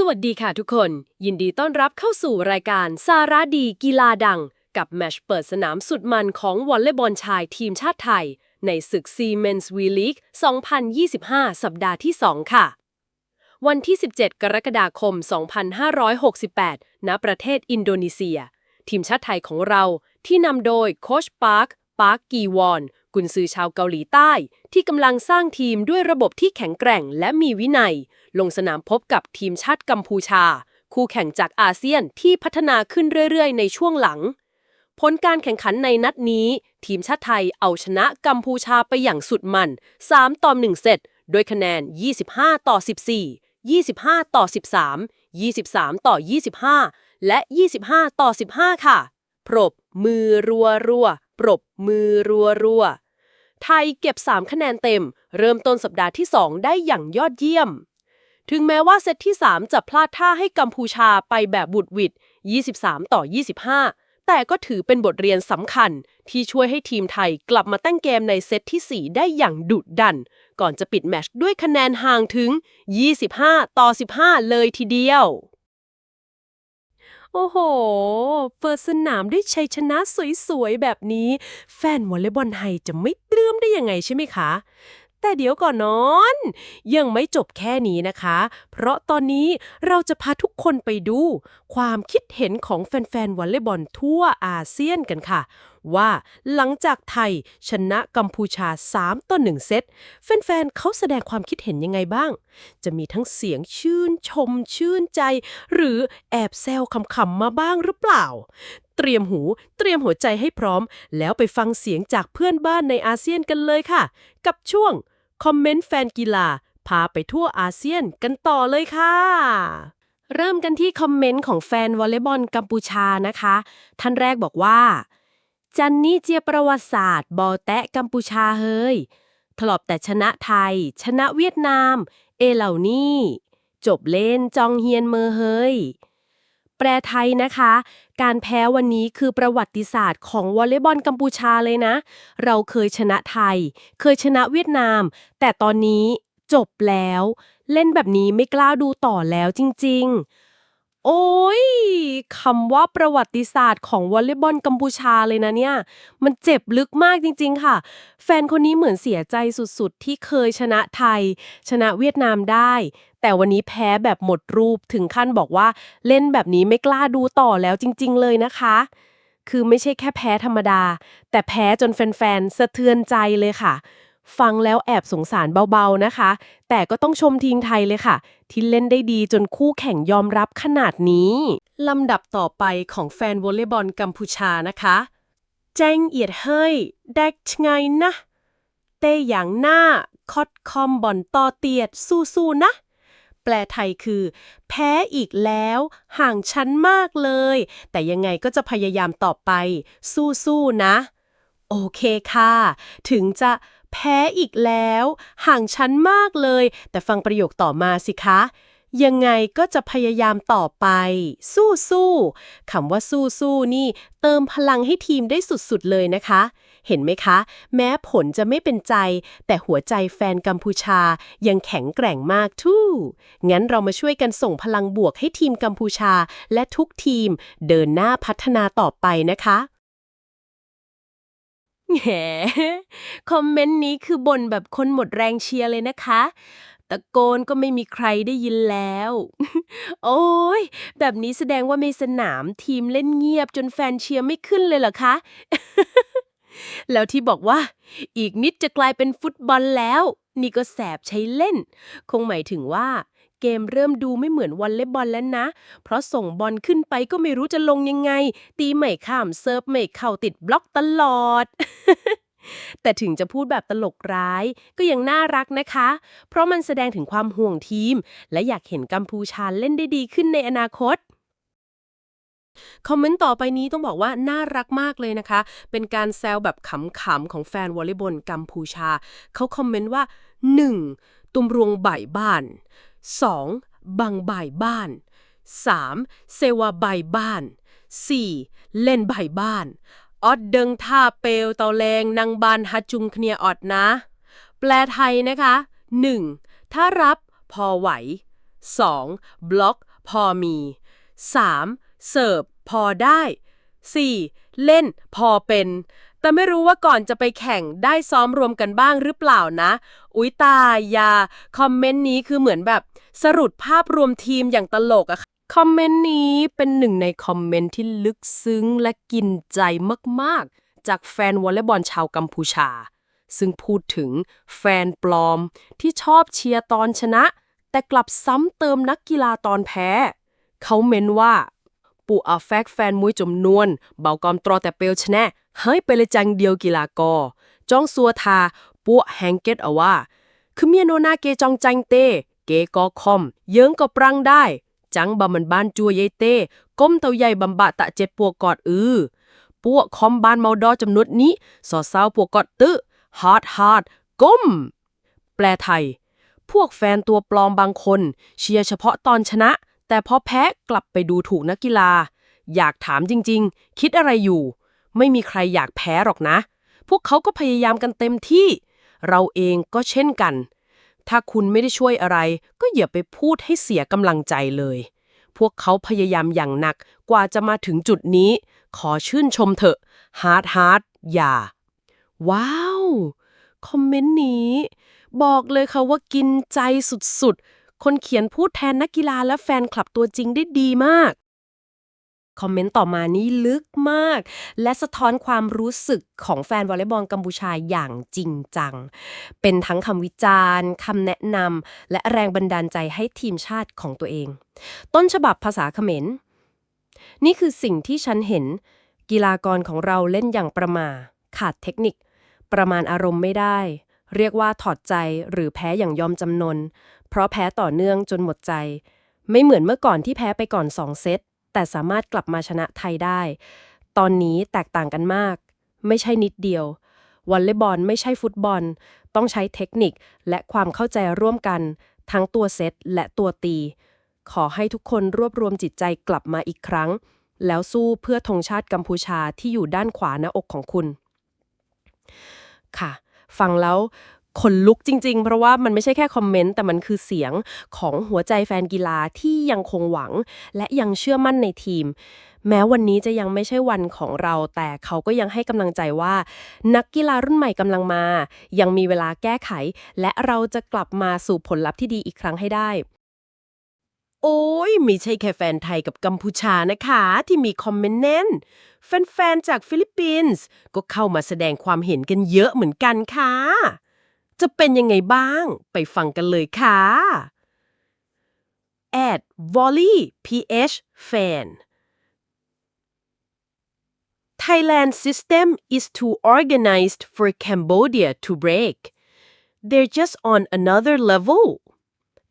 สวัสดีค่ะทุกคน ยินดีต้อนรับเข้าสู่รายการสาระดีกีฬาดัง กับแมชเปิดสนามสุดมันของวอลเลย์บอลชายทีมชาติไทย ในศึก Siemens V League 2025 สัปดาห์ที่ 2 ค่ะ วันที่ 17 กรกฎาคม 2568 ณ ประเทศอินโดนีเซีย ทีมชาติไทยของเราที่นำโดยโคชปาร์ค ปาร์คกีวอน กุนซือชาวเกาหลีใต้ ที่กำลังสร้างทีมด้วยระบบที่แข็งแกร่งและมีวินัย ลงสนามพบกับทีมชาติกัมพูชา คู่แข่งจากอาเซียนที่พัฒนาขึ้นเรื่อยๆ ในช่วงหลัง ผลการแข่งขันในนัดนี้ ทีมชาติไทยเอาชนะกัมพูชาไปอย่างสุดมัน 3 ต่อ 1 เซตโดยคะแนน 25 ต่อ 14 25 ต่อ 13 23 ต่อ 25 และ 25 ต่อ 15 ค่ะ ปรบมือรัวรัวๆปรบมือรัวรัวๆ ไทยเก็บ 3 คะแนนเต็ม เริ่มต้นสัปดาห์ที่ 2 ได้อย่างยอดเยี่ยม ถึงแม้ว่าเซตที่ 3 จะพลาดท่าให้กัมพูชาไปแบบบุดวิด 23 ต่อ 25 แต่ก็ถือเป็นบทเรียนสำคัญ ที่ช่วยให้ทีมไทยกลับมาตั้งเกมในเซตที่ 4 ได้อย่างดุดัน ก่อนจะปิดแมตช์ด้วยคะแนนห่างถึง 25 ต่อ 15 เลยทีเดียว โอ้โห เปิดสนามด้วยชัยชนะสวยๆ แบบนี้ แฟนวอลเลย์บอลไทยจะไม่ปลื้มได้ยังไงใช่ไหมคะ แต่เดี๋ยวก่อนนอน ยังไม่จบแค่นี้นะคะ เพราะตอนนี้เราจะพาทุกคนไปดู ความคิดเห็นของแฟนๆวอลเลย์บอลทั่วอาเซียนกันค่ะ ว่าหลังจากไทยชนะกัมพูชา 3 ต่อ 1 เซต แฟนๆเขาแสดงความคิดเห็นยังไงบ้าง จะมีทั้งเสียงชื่นชมชื่นใจ หรือแอบแซวคำๆมาบ้างหรือเปล่าเตรียมหู เตรียมหัวใจให้พร้อม แล้วไปฟังเสียงจากเพื่อนบ้านในอาเซียนกันเลยค่ะ กับช่วง คอมเมนต์แฟนกีฬา พาไปทั่วอาเซียนกันต่อเลยค่ะ เริ่มกันที่คอมเมนต์ของแฟนวอลเลย์บอลกัมพูชานะคะ ท่านแรกบอกว่า จันนี่เจียประวัติศาสตร์ บอแตะกัมพูชาเฮยถลอบแต่ชนะไทย ชนะเวียดนาม เอเหล่านี่ จบเล่นจองเฮียนเมอเฮย แปลไทยนะคะ การแพ้วันนี้คือประวัติศาสตร์ของวอลเลย์บอลกัมพูชาเลยนะ เราเคยชนะไทย เคยชนะเวียดนาม แต่ตอนนี้จบแล้ว เล่นแบบนี้ไม่กล้าดูต่อแล้วจริง ๆ โอ้ยคำว่าประวัติศาสตร์ของวอลเลย์บอลกัมพูชาเลยนะเนี่ย มันเจ็บลึกมากจริง ๆ ค่ะ แฟนคนนี้เหมือนเสียใจสุดๆ ที่เคยชนะไทย ชนะเวียดนามได้ แต่วันนี้แพ้แบบหมดรูปถึงขั้นบอกว่าเล่นแบบนี้ไม่กล้าดูต่อแล้วจริง ๆ เลยนะคะ คือไม่ใช่แค่แพ้ธรรมดา แต่แพ้จนแฟนๆสะเทือนใจเลยค่ะ ฟังแล้วแอบสงสารเบาๆนะคะ แต่ก็ต้องชมทีมไทยเลยค่ะ ที่เล่นได้ดีจนคู่แข่งยอมรับขนาดนี้ลำดับต่อไปของแฟนวอลเลย์บอลกัมพูชานะคะแจ้งเอียดเฮ้ยแดกชไงนะ เต้อย่างหน้า คอดคอมบอลต่อเตียดสู้ๆนะ แปลไทยคือ แพ้อีกแล้ว ห่างชั้นมากเลย แต่ยังไงก็จะพยายามต่อไป สู้ๆนะ โอเคค่ะ ถึงจะแพ้อีกแล้ว ห่างชั้นมากเลย แต่ฟังประโยคต่อมาสิคะยังไงก็จะพยายามต่อไป สู้ๆคำว่าสู้ๆนี่ เติมพลังให้ทีมได้สุด ๆ เลยนะคะ เห็นไหมคะ แม้ผลจะไม่เป็นใจ แต่หัวใจแฟนกัมพูชายังแข็งแกร่งมากทู่ งั้นเรามาช่วยกันส่งพลังบวกให้ทีมกัมพูชา และทุกทีมเดินหน้าพัฒนาต่อไปนะคะแหมคอมเมนต์นี้คือบนแบบคนหมดแรงเชียร์เลยนะคะ ตะโกนก็ไม่มีใครได้ยินแล้ว โอ้ย แบบนี้แสดงว่าในสนามทีมเล่นเงียบจนแฟนเชียร์ไม่ขึ้นเลยเหรอคะ แล้วที่บอกว่า อีกนิดจะกลายเป็นฟุตบอลแล้ว นี่ก็แสบใช้เล่น คงหมายถึงว่า เกมเริ่มดูไม่เหมือนวอลเลย์บอลแล้วนะ เพราะส่งบอลขึ้นไปก็ไม่รู้จะลงยังไง ตีไม่ข้ามเซิร์ฟไม่เข้าติดบล็อกตลอดแต่ถึงจะพูดแบบตลกร้ายก็ยังน่ารักนะคะ เพราะมันแสดงถึงความห่วงทีม และอยากเห็นกัมพูชาเล่นได้ดีขึ้นในอนาคต คอมเมนต์ต่อไปนี้ต้องบอกว่าน่ารักมากเลยนะคะ เป็นการแซวแบบขำๆของแฟนวอลเลย์บอลกัมพูชา เขาคอมเมนต์ว่า 1. ตุมรวงบ่ายบ้าน 2. บังบ่ายบ้าน 3. เซวาบ่ายบ้าน 4. เล่นบ่ายบ้านออดเดิงท่าเปลเตาแรงนางบานฮัจุงเคเนียออดนะ แปลไทยนะคะ 1. ถ้ารับพอไหว 2. บล็อก พอมี 3. เสิร์ฟ พอได้ 4. เล่นพอเป็น แต่ไม่รู้ว่าก่อนจะไปแข่งได้ซ้อมรวมกันบ้างหรือเปล่านะ อุ๊ยตายยา คอมเมนต์นี้คือเหมือนแบบ สรุปภาพรวมทีมอย่างตลกอะค่ะคอมเมนต์นี้เป็นหนึ่งในคอมเมนต์ที่ลึกซึ้งและกินใจมาก ๆ จากแฟนวอลเลย์บอลชาวกัมพูชา ซึ่งพูดถึงแฟนปลอมที่ชอบเชียร์ตอนชนะ แต่กลับซ้ำเติมนักกีฬาตอนแพ้ เขาเม้นว่า ปู่อาแฟกแฟนมวยจมนวน เบากอมตรอแต่เปลชแนะให้ยไปเลยจังเดียวกีฬากอจ้องสัวทาปัวแฮงเกตเอาว่า คือเมียโนนาเกจองจังเต เกกอคอม เยิงก็ปรังได้ จังบะมันบ้านจัวยายเต้ ก้มเตาใหญ่บำบะตะเจ็ดปัวกอดอือปัวคอมบ้านเมาดอจำนวนนี้ สอเศร้าปัวกอดตึฮาร์ดฮาร์ดก้ม แปลไทย พวกแฟนตัวปลอมบางคน เชียร์เฉพาะตอนชนะ แต่พอแพ้กลับไปดูถูกนักกีฬา อยากถามจริงๆ คิดอะไรอยู่ ไม่มีใครอยากแพ้หรอกนะ พวกเขาก็พยายามกันเต็มที่ เราเองก็เช่นกัน ถ้าคุณไม่ได้ช่วยอะไร ก็อย่าไปพูดให้เสียกำลังใจเลย พวกเขาพยายามอย่างหนักกว่าจะมาถึงจุดนี้ ขอชื่นชมเถอะฮาร์ดฮาร์ดอย่า ว้าว คอมเมนต์นี้ บอกเลยค่ะว่ากินใจสุดๆ คนเขียนพูดแทนนักกีฬาและแฟนคลับตัวจริงได้ดีมาก คอมเมนต์ต่อมานี้ลึกมาก และสะท้อนความรู้สึกของแฟนวอลเลย์บอลกัมพูชายอย่างจริงจัง เป็นทั้งคำวิจารณ์คำแนะนำและแรงบันดาลใจให้ทีมชาติของตัวเอง ต้นฉบับภาษาเขมรนี่คือสิ่งที่ฉันเห็น กีฬากรของเราเล่นอย่างประมาขาดเทคนิค ประมาณอารมณ์ไม่ได้ เรียกว่าถอดใจหรือแพ้อย่างยอมจำนน เพราะแพ้ต่อเนื่องจนหมดใจ ไม่เหมือนเมื่อก่อนที่แพ้ไปก่อน2เซต แต่สามารถกลับมาชนะไทยได้ ตอนนี้แตกต่างกันมาก ไม่ใช่นิดเดียววอลเลย์บอลไม่ใช่ฟุตบอล ต้องใช้เทคนิคและความเข้าใจร่วมกัน ทั้งตัวเซตและตัวตี ขอให้ทุกคนรวบรวมจิตใจกลับมาอีกครั้ง แล้วสู้เพื่อธงชาติกัมพูชาที่อยู่ด้านขวาหน้าอกของคุณ ค่ะ ฟังแล้ว ขนลุกจริง ๆ เพราะว่ามันไม่ใช่แค่คอมเมนต์แต่มันคือเสียงของหัวใจแฟนกีฬาที่ยังคงหวัง และยังเชื่อมั่นในทีม แม้วันนี้จะยังไม่ใช่วันของเรา แต่เขาก็ยังให้กำลังใจว่า นักกีฬารุ่นใหม่กำลังมา ยังมีเวลาแก้ไข และเราจะกลับมาสู่ผลลัพธ์ที่ดีอีกครั้งให้ได้โอ้ยไม่ใช่แค่แฟนไทยกับกัมพูชานะคะ ที่มีคอมเมนต์แน่น แฟนๆ จากฟิลิปปินส์ก็เข้ามาแสดงความเห็นกันเยอะเหมือนกันค่ะ จะเป็นยังไงบ้าง ไปฟังกันเลยค่ะ at volley ph fan Thailand system is too organized for Cambodia to break they're just on another level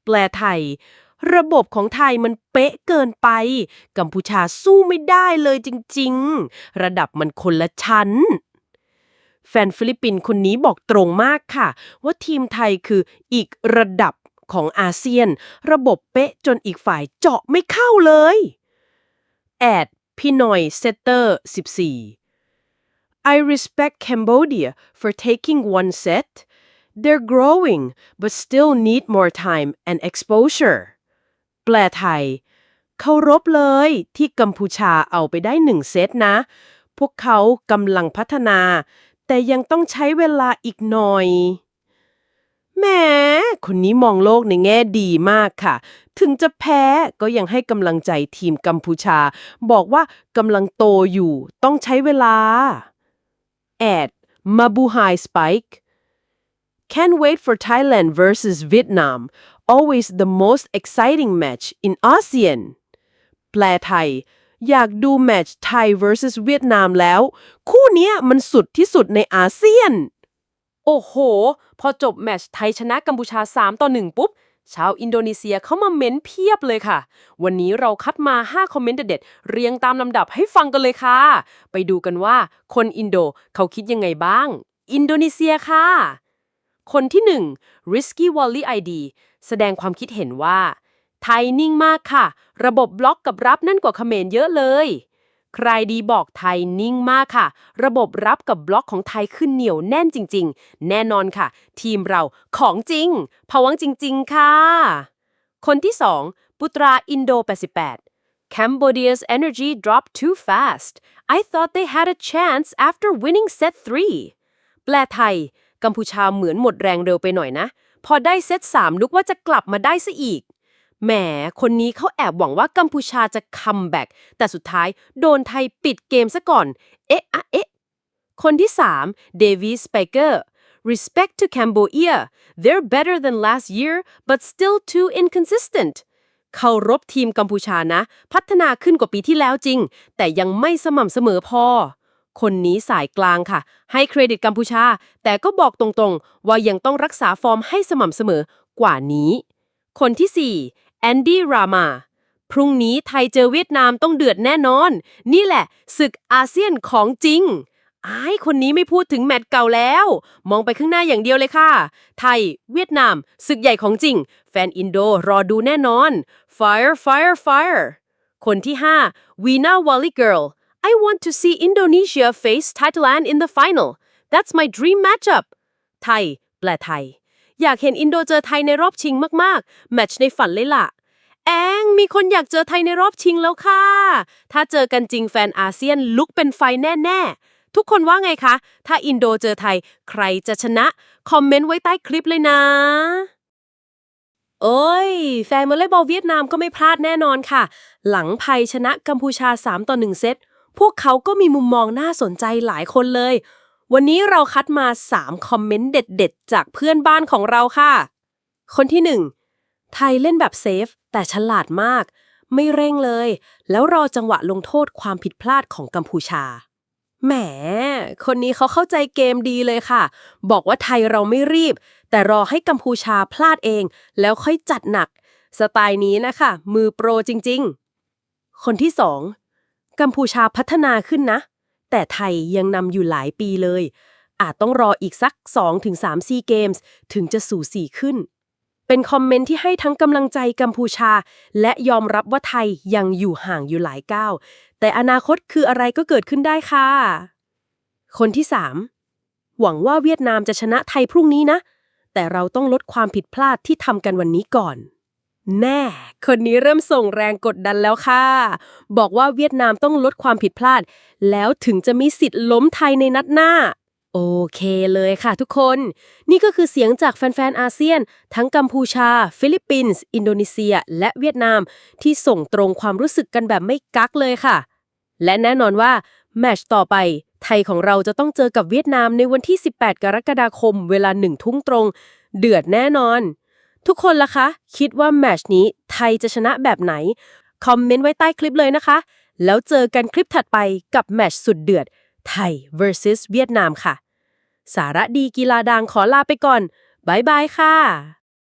แปลไทย ระบบของไทยมันเป๊ะเกินไป กัมพูชาสู้ไม่ได้เลยจริง ๆ ระดับมันคนละชั้น แฟนฟิลิปปินส์คนนี้บอกตรงมากค่ะ ว่าทีมไทยคืออีกระดับของอาเซียน ระบบเป๊ะจนอีกฝ่ายเจาะไม่เข้าเลย แอดพี่หน่อยเซตเตอร์ 14 I respect Cambodia for taking one set. They're growing, but still need more time and exposure. แปลไทย เคารพเลยที่กัมพูชาเอาไปได้หนึ่งเซตนะ พวกเขากำลังพัฒนา แต่ยังต้องใช้เวลาอีกหน่อยแหมคนนี้มองโลกในแง่ดีมากค่ะ ถึงจะแพ้ก็ยังให้กำลังใจทีมกัมพูชา บอกว่ากำลังโตอยู่ ต้องใช้เวลา แอด Mabuhay Spike Can't wait for Thailand versus Vietnam always the most exciting match in ASEAN แปลไทย อยากดูแมตช์ไทย vs เวียดนามแล้ว คู่เนี้ยมันสุดที่สุดในอาเซียน โอ้โห พอจบแมตช์ไทยชนะกัมพูชา 3 ต่อ 1 ปุ๊บ ชาวอินโดนีเซียเข้ามาเม้นเพียบเลยค่ะ วันนี้เราคัดมา 5 คอมเมนต์เด็ดๆเรียงตามลำดับให้ฟังกันเลยค่ะ ไปดูกันว่าคนอินโดเขาคิดยังไงบ้าง อินโดนีเซียค่ะ คนที่ 1 Risky Wally ID แสดงความคิดเห็นว่า ไทยนิ่งมากค่ะ ระบบบล็อกกับรับนั่นกว่าเขมรเยอะเลย ใครดีบอกไทยนิ่งมากค่ะ ระบบรับกับบล็อกของไทยขึ้นเหนียวแน่นจริง ๆ แน่นอนค่ะ ทีมเราของจริงพวังจริง ๆ ค่ะ คนที่ 2 ปุตราอินโด 88 Cambodia's energy dropped too fast I thought they had a chance after winning set 3 แปลไทย กัมพูชาเหมือนหมดแรงเร็วไปหน่อยนะ พอได้เซต3นึกว่าจะกลับมาได้ซะอีก แหม คนนี้เขาแอบหวังว่ากัมพูชาจะคัมแบ็กแต่สุดท้ายโดนไทยปิดเกมซะก่อน เอ๊ะอะเอ๊ะ คนที่3 Davies Spiker Respect to Cambodia they're better than last year but still too inconsistent เคารพทีมกัมพูชานะ พัฒนาขึ้นกว่าปีที่แล้วจริง แต่ยังไม่สม่ำเสมอพอ คนนี้สายกลางค่ะ ให้เครดิตกัมพูชา แต่ก็บอกตรงๆ ว่ายังต้องรักษาฟอร์มให้สม่ำเสมอกว่านี้ คนที่ 4 แอนดี้รามา พรุ่งนี้ไทยเจอเวียดนามต้องเดือดแน่นอน นี่แหละศึกอาเซียนของจริงไอ้ายคนนี้ไม่พูดถึงแมตช์เก่าแล้ว มองไปข้างหน้าอย่างเดียวเลยค่ะ ไทย เวียดนามศึกใหญ่ของจริง แฟนอินโดรอดูแน่นอน fire fire fire คนที่5 Weena Wally Girl I want to see Indonesia face Thailand in the final that's my dream matchup ไทย แปลไทย อยากเห็นอินโดเจอไทยในรอบชิงมากๆ แมตช์ในฝันเลยล่ะ แองมีคนอยากเจอไทยในรอบชิงแล้วค่ะ ถ้าเจอกันจริงแฟนอาเซียนลุกเป็นไฟแน่ๆ ทุกคนว่าไงคะ ถ้าอินโดเจอไทย ใครจะชนะ คอมเมนต์ไว้ใต้คลิปเลยนะ โอ้ย แฟนวอลเลย์บอลเวียดนามก็ไม่พลาดแน่นอนค่ะ หลังไทยชนะกัมพูชา 3 ต่อ 1 เซตพวกเขาก็มีมุมมองน่าสนใจหลายคนเลย วันนี้เราคัดมา 3 คอมเมนต์เด็ดๆ จากเพื่อนบ้านของเราค่ะ คนที่ 1 ไทยเล่นแบบเซฟ แต่ฉลาดมาก ไม่เร่งเลย แล้วรอจังหวะลงโทษความผิดพลาดของกัมพูชา แหม คนนี้เขาเข้าใจเกมดีเลยค่ะ บอกว่าไทยเราไม่รีบ แต่รอให้กัมพูชาพลาดเอง แล้วค่อยจัดหนัก สไตล์นี้นะคะ มือโปรจริงๆ คนที่สองกัมพูชาพัฒนาขึ้นนะ แต่ไทยยังนำอยู่หลายปีเลย อาจต้องรออีกสัก 2-3ซีเกมส์ถึงจะสู่สีขึ้น เป็นคอมเมนต์ที่ให้ทั้งกำลังใจกัมพูชา และยอมรับว่าไทยยังอยู่ห่างอยู่หลายก้าว แต่อนาคตคืออะไรก็เกิดขึ้นได้ค่ะ คนที่ 3 หวังว่าเวียดนามจะชนะไทยพรุ่งนี้นะ แต่เราต้องลดความผิดพลาดที่ทำกันวันนี้ก่อน แน่ คนนี้เริ่มส่งแรงกดดันแล้วค่ะ บอกว่าเวียดนามต้องลดความผิดพลาด แล้วถึงจะมีสิทธิ์ล้มไทยในนัดหน้า โอเคเลยค่ะทุกคน นี่ก็คือเสียงจากแฟนๆอาเซียน ทั้งกัมพูชา ฟิลิปปินส์ อินโดนีเซีย และเวียดนาม ที่ส่งตรงความรู้สึกกันแบบไม่กักเลยค่ะ และแน่นอนว่าแมชต่อไปไทยของเราจะต้องเจอกับเวียดนามในวันที่ 18 กรกฎาคม เวลาหนึ่งทุ่งตรง เดือดแน่นอน ทุกคนล่ะคะ คิดว่าแมชนี้ไทยจะชนะแบบไหน คอมเมนต์ไว้ใต้คลิปเลยนะคะ แล้วเจอกันคลิปถัดไปกับแมชสุดเดือด ไทย vs เวียดนามค่ะ สาระดีกีฬาดังขอลาไปก่อนบ๊ายบายค่ะ